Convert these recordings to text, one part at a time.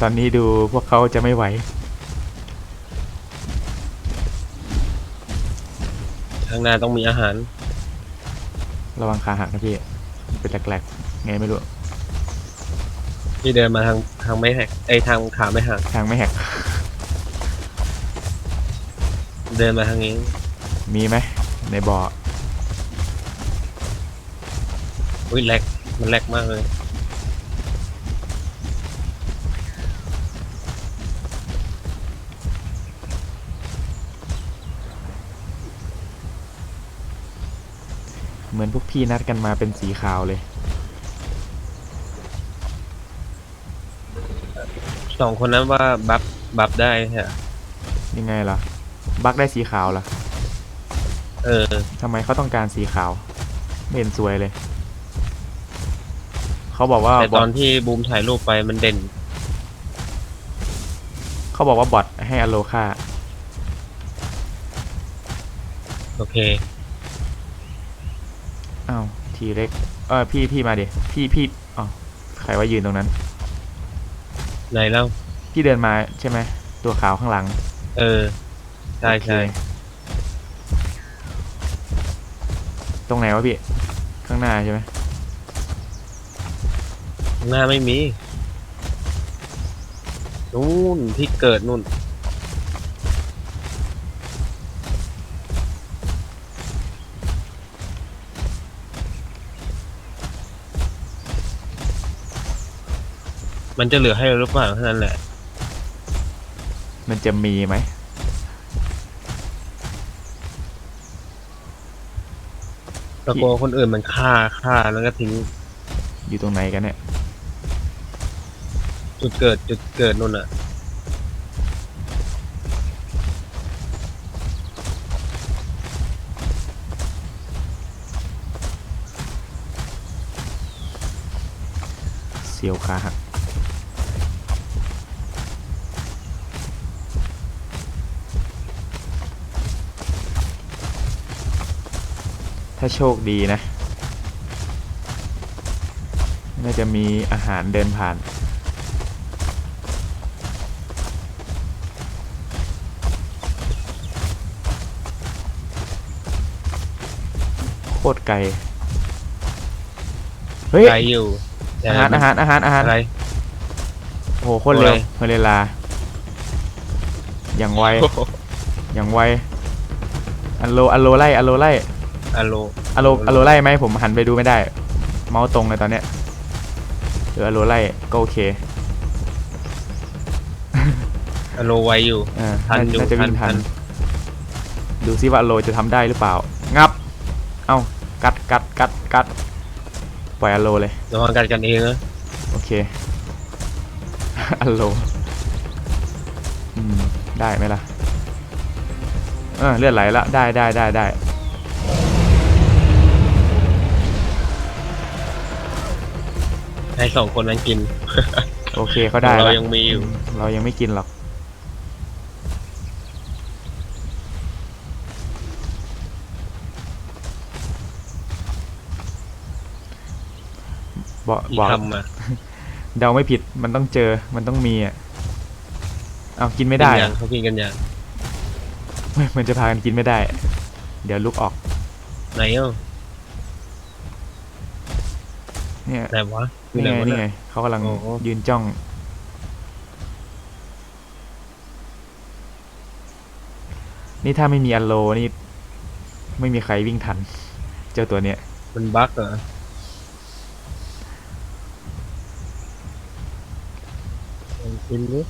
ตอนนี้ดูพวกเขาจะไม่ไหว ข้างหน้าต้องมีอาหาร ระวังขาหักนะพี่มันเป็นแหลกๆไงไม่รู้ที่เดินมาทางทางไม่หักไอยทางขาไม่หักทางไม่แหกเดินมาทางนี้ มีไหมในบ่ออุ้ยแลกมันแลกมากเลย เหมือนพวกพี่นัดกันมาเป็นสีขาวเลย สองคนนั้นว่าบัฟบัฟได้ใช่ไหมยังไงล่ะ บักได้สีขาวล่ะเออ ทำไมเขาต้องการสีขาวไม่เห็นสวยเลย เขาบอกว่าแต่บตออนทที่บูมถ่ายรูปไปมันเด่น เขาบอกว่าบอทให้อโลค่า โอเค อ้าวทีเล็กเออพี่พี่มาดิพี่พี่อ๋อใครว่ายืนตรงนั้น ไหนเล่าพี่เดินมาใช่ไหมตัวขาวข้างหลังเออ ใช่ใช่โอเคตรงไหนวะพี่ ข้างหน้าใช่ไหมข้างหน้าไม่มีนู่นที่เกิดนู่น มันจะเหลือให้เราหรือเปล่าเท่านั้นแหละ มันจะมีไหมตะโกนคนอื่นมันฆ่าฆ่าแล้วก็ทิ้งอยู่ตรงไหนกันเนี่ย จุดเกิดจุดเกิดนู่นอะ เสียวขาหักาโชคดีนะ น่าจะมีอาหารเดินผ่าน โคตรไกล เฮ้ย ไกลอยู่แต่อาหารอาหารอาหารอาหาร อะไร โอ้โหโคตรเร็วอะไรเฮเลลา อย่างไว อย่างไว อัลโล อัลโลไล่ อัลโลไล่ อะโลอัลโลอัลโลไล่ไหมผมหันไปดูไม่ได้ เมาส์ตรงเลยตอนเนี้ยหรืออัลโลไล่ก็โอเคอะโลไวอยู่เออทันอยู่น่าจะวิ่งทัทันนดูซิว่าอัลโลจะทำได้หรือเปล่า งับ เอ้ากัดกัดกัดกัดปล่อยอัลโลเลย ระวังกันกันเองนะโอเค อัลโลอืม ได้ไหมล่ะ เออเลือดไหลละ ได้ได้ได้ได้ ให้สองคนนั้นกินโอเคเขาได้เราละยังมีอยู่ เรายังไม่กินหรอก บอกอีกบอกคำอะเดาไม่ผิดมันต้องเจอมันต้องมีอะเอากินไม่ได้กินยัอะงเขากินกันยังมันจะพากันกินไม่ได้ เดี๋ยวลุกออกไหนอะเนี่ย ไหนวะอยู่ นี่ไหนไงวะนี่เยไงเขากำลังโอ้โหยืนจ้อง นี่ถ้าไม่มีอัลโลนี่ ไม่มีใครวิ่งทัน เจ้าตัวเนี้ยมันบั๊กเหรอลองกินดิ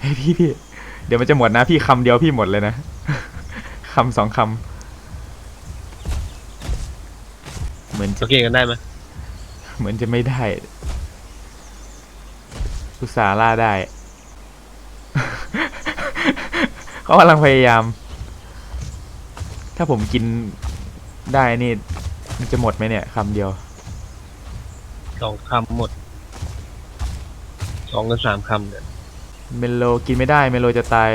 เฮ้ยพี่พี่เดี๋ยวมันจะหมดนะพี่คำเดียวพี่หมดเลยนะคำสองคำเหมือนจะเขากินกันได้ไหม เหมือนจะไม่ได้อุตส่าห์ล่าได้ เขากำลังพยายาม ถ้าผมกินได้นี่ มันจะหมดไหมเนี่ยคำเดียว สองคำหมด สองกับสามคำเนี่ย เมโลกินไม่ได้ เมโลจะตาย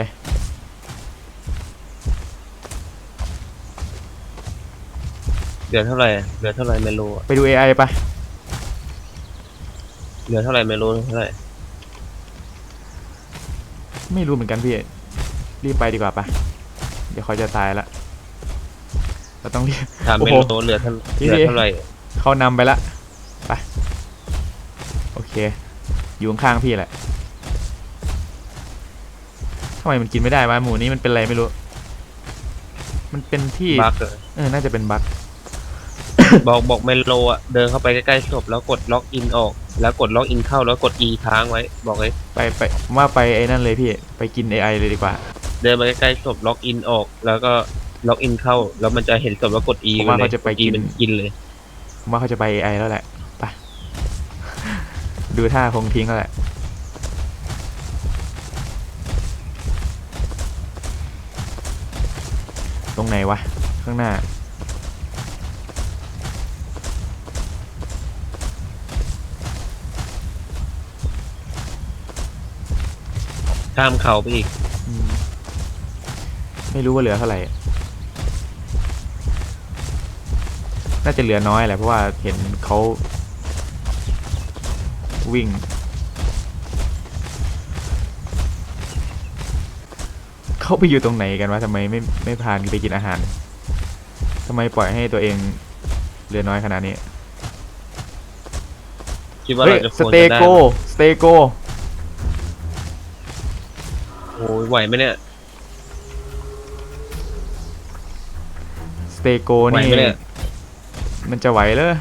เหลือเท่าไหร่อะเหลือเท่าไหร่เมโลอะไปดู AI ปะ เหลือเท่าไหร่เมโลเท่าไหร่ไม่รู้เหมือนกันพี่ รีบไปดีกว่าปะเดี๋ยวเขาจะตายละเราต้องรีบ ถามโอ้เมโหโลเหลือเท่าพี่ เหลือเท่าไหร่เขานำไปละไปโอเค อยู่ข้างๆพี่แหละทำไมมันกินไม่ได้วะหมูนี้มันเป็นอะไรไม่รู้ มันเป็นที่บักเลยเออน่าจะเป็นบั๊กบอกบอกเมโลอะเดินเข้าไปใกล้ๆศพแล้วกดล็อกอินออก แล้วกดล็อกอินเข้าแล้วกด E ค้างไว้ บอกเลย ไปไปผมว่าไปไอ้นั่นเลยพี่ ไปกิน AI เลยดีกว่า เดินไปใกล้ๆศพล็อกอินออก แล้วก็ล็อกอินเข้า แล้วมันจะเห็นศพแล้วกด E ผมว่าว้ลยเขาจะไปกิน E มันกินเลย ผมว่าเขาจะไป AI แล้วแหละไป ดูท่าคงทิ้งแล้วแหละ ตรงไหนวะ ข้างหน้า ข้ามเขาไปอีก อืมไม่รู้ว่าเหลือเท่าไหร่ น่าจะเหลือน้อยแหละเพราะว่าเห็นเขาวิ่ง เขาไปอยู่ตรงไหนกันวะทำไมไม่ไม่พานไปกินอาหารทำไมปล่อยให้ตัวเองเหลือน้อยขนาดนี้คิดว่าเฮ้ยเราจะสโคนเตจะได้โกสเตโก โอ้ยไหวไหมเนี่ยสเตโกไหวนี่ไหมเนี่ยมันจะไหวเลย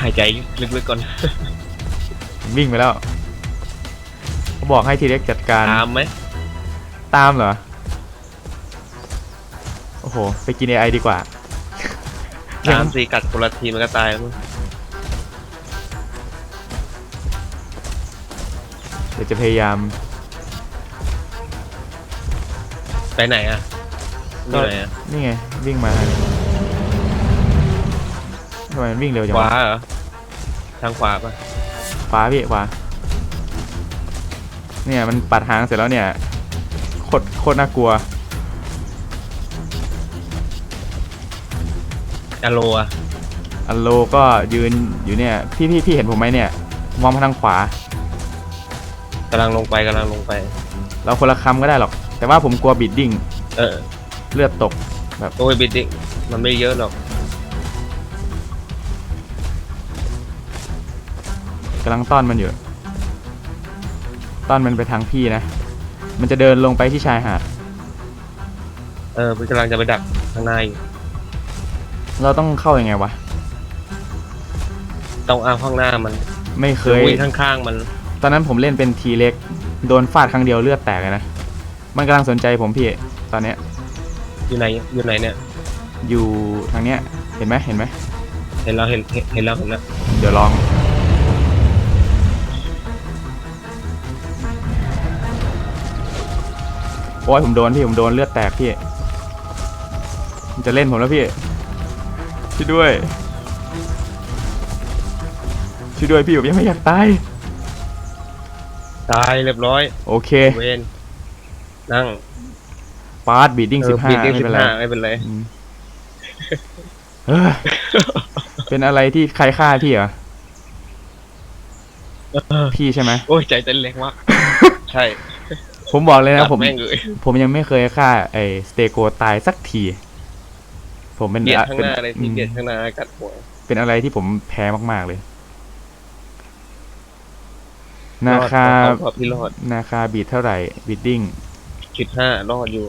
หายใจลึกๆก่อนวิ่งไปแล้วเขาบอกให้ทีเล็กจัดการตามไหมตามเหรอ โอ้โห ไปกิน AI ดีกว่า ตามสีกัดคนละทีมันก็ตายแล้วมั้งเดี๋ยวจะพยายามไปไหนอะอยู่ไหนอะนี่ไงวิ่งมาทำไมมันวิ่งเร็วจังขวะวาเหรอทางขวาปะขวาพี่ขวาเนี่ยมันปัดหางเสร็จแล้วเนี่ยโคตรโคตรน่ากลัว อะโลอะอัลโลก็ยืนอยู่เนี่ย พี่พี่พี่เห็นผมไหมเนี่ย มองมาทางขวา กำลังลงไปกำลังลงไป เราคนละคำก็ได้หรอก แต่ว่าผมกลัวบิดดิ้งเออเลือดตก โอ้ยบิดดิมันไม่เยอะหรอกกำลังต้อนมันอยู่ ต้อนมันไปทางพี่นะ มันจะเดินลงไปที่ชายหาด เออมันกำลังจะไปดักข้างหน้าอยู่ เราต้องเข้ายัางไงวะ ต้องเอาข้างหน้ามันไม่เคย วิ่งข้างๆมัน ตอนนั้นผมเล่นเป็นทีเล็ก โดนฟาดครั้งเดียวเลือดแตกเลยนะ มันกำลังสนใจผมพี่ ตอนเนี้ย อยู่ไหนอยู่ไหนเนี่ย อยู่ทางเนี้ย เห็นไหมเห็นไหม เห็นแล้วเห็นเห็นเห็นแล้วเห็นแล้วเดี๋ยวลอง โอ้ยผมโดนพี่ ผมโดนเลือดแตกพี่มันจะเล่นผมแล้วพี่ ช่วยด้วยช่วยด้วยพี่ผมยังไม่อยากตายตายเรียบร้อยโอเคเวนนั่งปาร์ตบีดดิ้งเอสิอบห้าบิดไม่ดิ้งสิเป็นบไรห้าไม่เป็นไรอืมเอ้อเป็นอะไรที่ใครฆ่าพี่เหรอพี่ใช่ไหมโอ้ยใจเต้นแรงมากใช่ ผมบอกเลยนะตัดผมแม่งเลยผมยังไม่เคยฆ่าไอ้สเตโกตายสักที ผมเป็นเบียดอะข้างเป็นหน้าเลยอืที่มเบียดข้างหน้ากัดหัวเป็นอะไรที่ผมแพ้มาก ๆ เลย นาคารอดรอดพี่รอดนาคาบีดเท่าไหร่บีดดิ้งจุดห้ารอดอยู่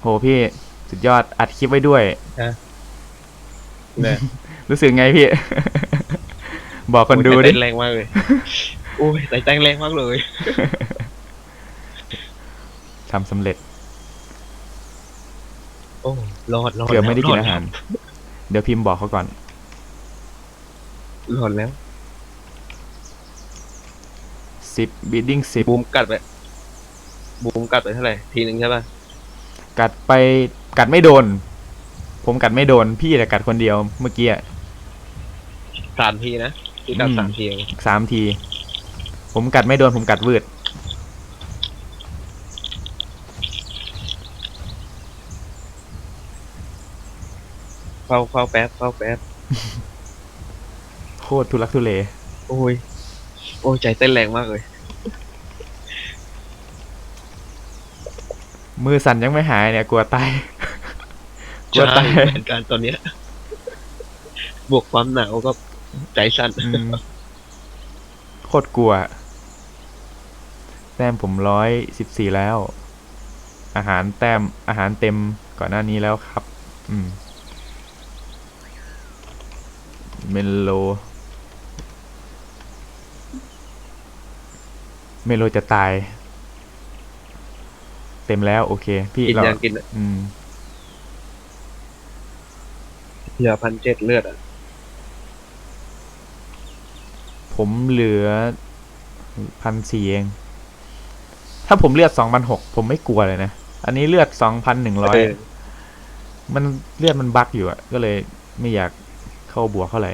โหพี่สุดยอดอัดคลิปไว้ด้วยเนี่ยรู้สึกไงพี่ บอกคนดูโอ้ยใจดิเต้นแรงมากเลยโอ้ยใจเต้นแรงมากเลยทำสำเร็จ โอ้รอดรอดเกือบไม่ได้กินรอาหาร เดี๋ยวพิมพ์บอกเขาก่อน รอดแล้วสิบบีดดิ้งสิบบูมกัดไปบูมกัดไปเท่าไหร่ทีหนึ่งใช่ป่ะกัดไปกัดไม่โดน ผมกัดไม่โดน พี่แต่กัดคนเดียวเมื่อกี้อะสามทีนะพี่กัดอืมสามทีเองสามที ผมกัดไม่โดนผมกัดวืด เฝ้าเฝ้าแป๊บเฝ้าแป๊บโคตรทุลักทุเล โอ้ย โอ้ยใจเต้นแรงมากเลย มือสั่นยังไม่หายเนี่ย กลัวตาย กลัวตายเหมือนกันตอนเนี้ย บวกความหนาวก็ใจสั่นโคตรกลัว ต้มผมร้อยสิบสี่แล้ว อาหารแต้มอาหารเต็มก่อนหน้านี้แล้วครับ อืม เมโล เมโลจะตาย เต็มแล้ว โอเค พี่กินเรายังกินอะอืมเหลือพันเจ็ดเลือดอะ ผมเหลือพันสี่เอง ถ้าผมเลือดสองพันหกผมไม่กลัวเลยนะ อันนี้เลือดสองพันหนึ่งร้อยเออมันเลือดมันบั๊กอยู่อะก็เลยไม่อยากเข้าบวกเท่าไหร่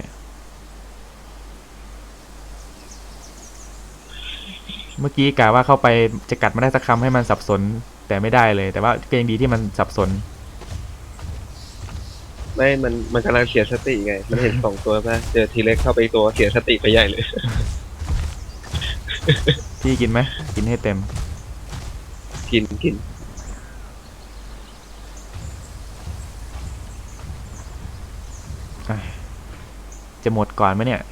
เมื่อกี้กะว่าเข้าไปจะกัดมาได้สักคำให้มันสับสนแต่ไม่ได้เลย แต่ว่าก็ยังดีที่มันสับสน ไม่ มัน มันกำลังเสียสติไง มันเห็นสองตัวป่ะเจอทีเล็กเข้าไปตัวเสียสติไปใหญ่เลย พี่กินไหม กินให้เต็ม กินกินจะหมดก่อนไหมเนี่ย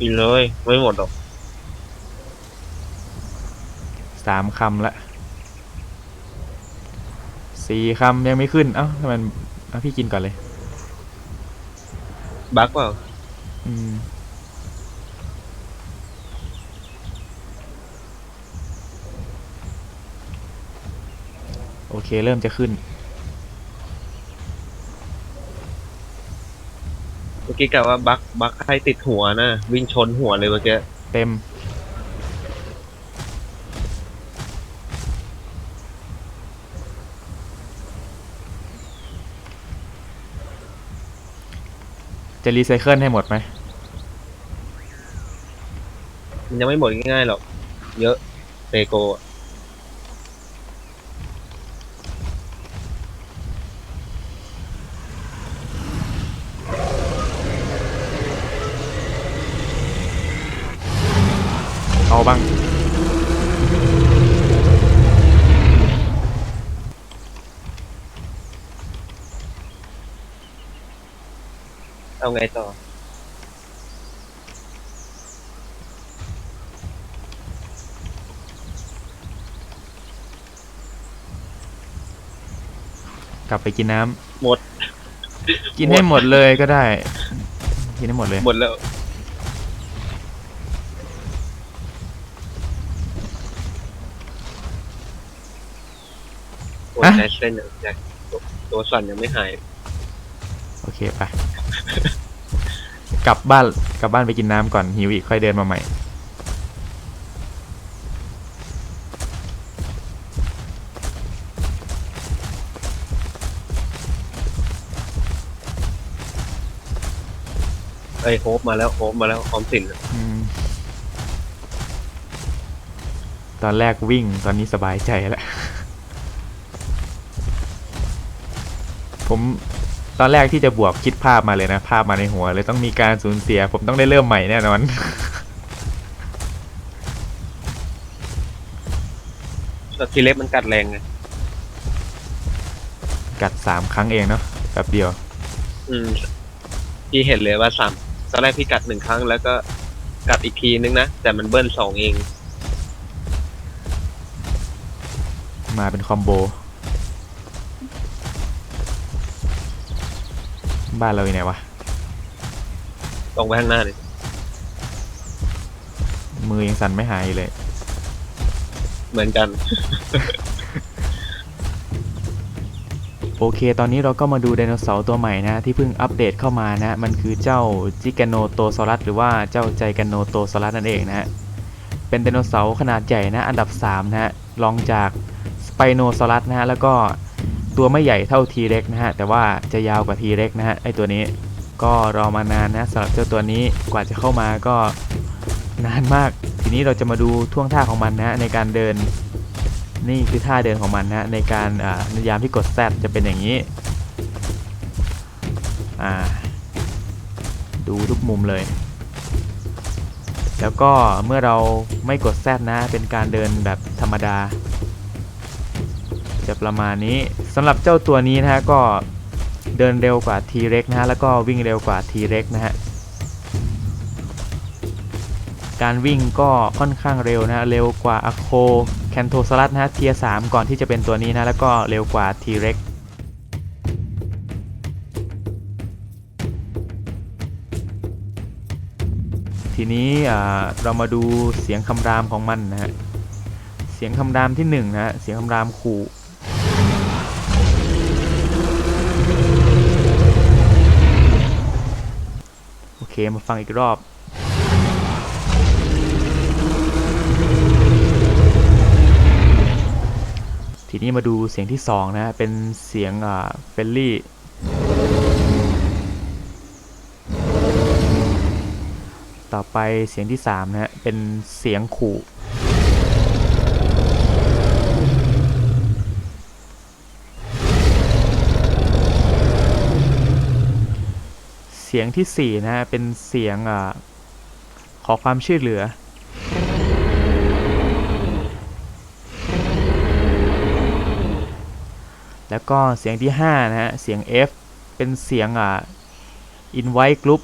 กินเลย ไม่หมดหรอกสามคำละสี่คำยังไม่ขึ้น เอ้าทำไมมันเอาพี่กินก่อนเลย บักเปล่า อืม เค เริ่มจะขึ้น เมื่อกี้กะว่าบักบักให้ติดหัวนะ วิ่งชนหัวเลยเมื่อกี้ เต็ม จะรีไซเคิลให้หมดไหม มันยังไม่หมดง่ายๆหรอก เยอะเตโกอะ บ้าง เอาไงต่อ กลับไปกินน้ำหมด กินให้หมดเลยก็ได้ กินให้หมดเลย หมดแล้ว โอ้ยฮะใจเส้นอย่างจากตัวตัวสั่นยังไม่หาย โอเคไป กลับบ้านกลับบ้านไปกินน้ำก่อนหิวอีกค่อยเดินมาใหม่เอ้ยโฮปมาแล้วโฮปมาแล้วออมสินอืมตอนแรกวิ่งตอนนี้สบายใจแล้ว ผมตอนแรกที่จะบวกคิดภาพมาเลยนะ ภาพมาในหัวเลยต้องมีการสูญเสีย ผมต้องได้เริ่มใหม่แน่นอนแล้วทีเล็กมันกัดแรงไงกัดสามครั้งเองเนาะแป๊บเดียว อืมพี่เห็นเลยว่าสามตอนแรกพี่กัดหนึ่งครั้งแล้วก็กัดอีกทีนึงนะ แต่มันเบิ้ลสองเอง มาเป็นคอมโบ บ้านเราอยู่ไหนวะ ตรงไปข้างหน้าเลยมือยังสั่นไม่หายอยู่เลย เหมือนกัน โอเค ตอนนี้เราก็มาดูไดโนเสาร์ตัวใหม่นะ ที่เพิ่งอัปเดตเข้ามานะ มันคือเจ้าจิกาโนโตซอรัสหรือว่าเจ้าใจกานโนโตซอรัสนั่นเองนะฮะ เป็นไดโนเสาร์ขนาดใหญ่นะ อันดับ 3 นะฮะ รองจากสไปโนซอรัสนะฮะ แล้วก็ ตัวไม่ใหญ่เท่าทีเร็กนะฮะ แต่ว่าจะยาวกว่าทีเร็กนะฮะไอตัวนี้ก็รอมานานนะสำหรับเจ้าตัวนี้กว่าจะเข้ามาก็นานมาก ทีนี้เราจะมาดูท่วงท่าของมันนะฮะในการเดิน นี่คือท่าเดินของมันนะในการอ่านยามที่กด Z จะเป็นอย่างนี้อ่าดูทุกมุมเลย แล้วก็เมื่อเราไม่กด Z นะ เป็นการเดินแบบธรรมดา จะประมาณนี้สำหรับเจ้าตัวนี้นะฮะก็เดินเร็วกว่า T-Rex นะฮะแล้วก็วิ่งเร็วกว่า T-Rex นะฮะการวิ่งก็ค่อนข้างเร็วนะเร็วกว่าอโคแคนโทซ u รัสนะฮะเทียสามก่อนที่จะเป็นตัวนี้นะแล้วก็เร็วกว่า T-Rex ทีนี้เรามาดูเสียงคำรามของมันนะฮะเสียงคำรามที่หนึ่งนะฮะเสียงคำรามขู่ โอเค มาฟังอีกรอบทีนี้มาดูเสียงที่สองนะ เป็นเสียงอ่าเฟลลี่ ต่อไปเสียงที่สามนะ เป็นเสียงขู่ เสียงที่สี่นะฮะ เป็นเสียงอ่าขอความช่วยเหลือ แล้วก็เสียงที่ 5 นะฮะ เสียง F เป็นเสียงอ่า invite group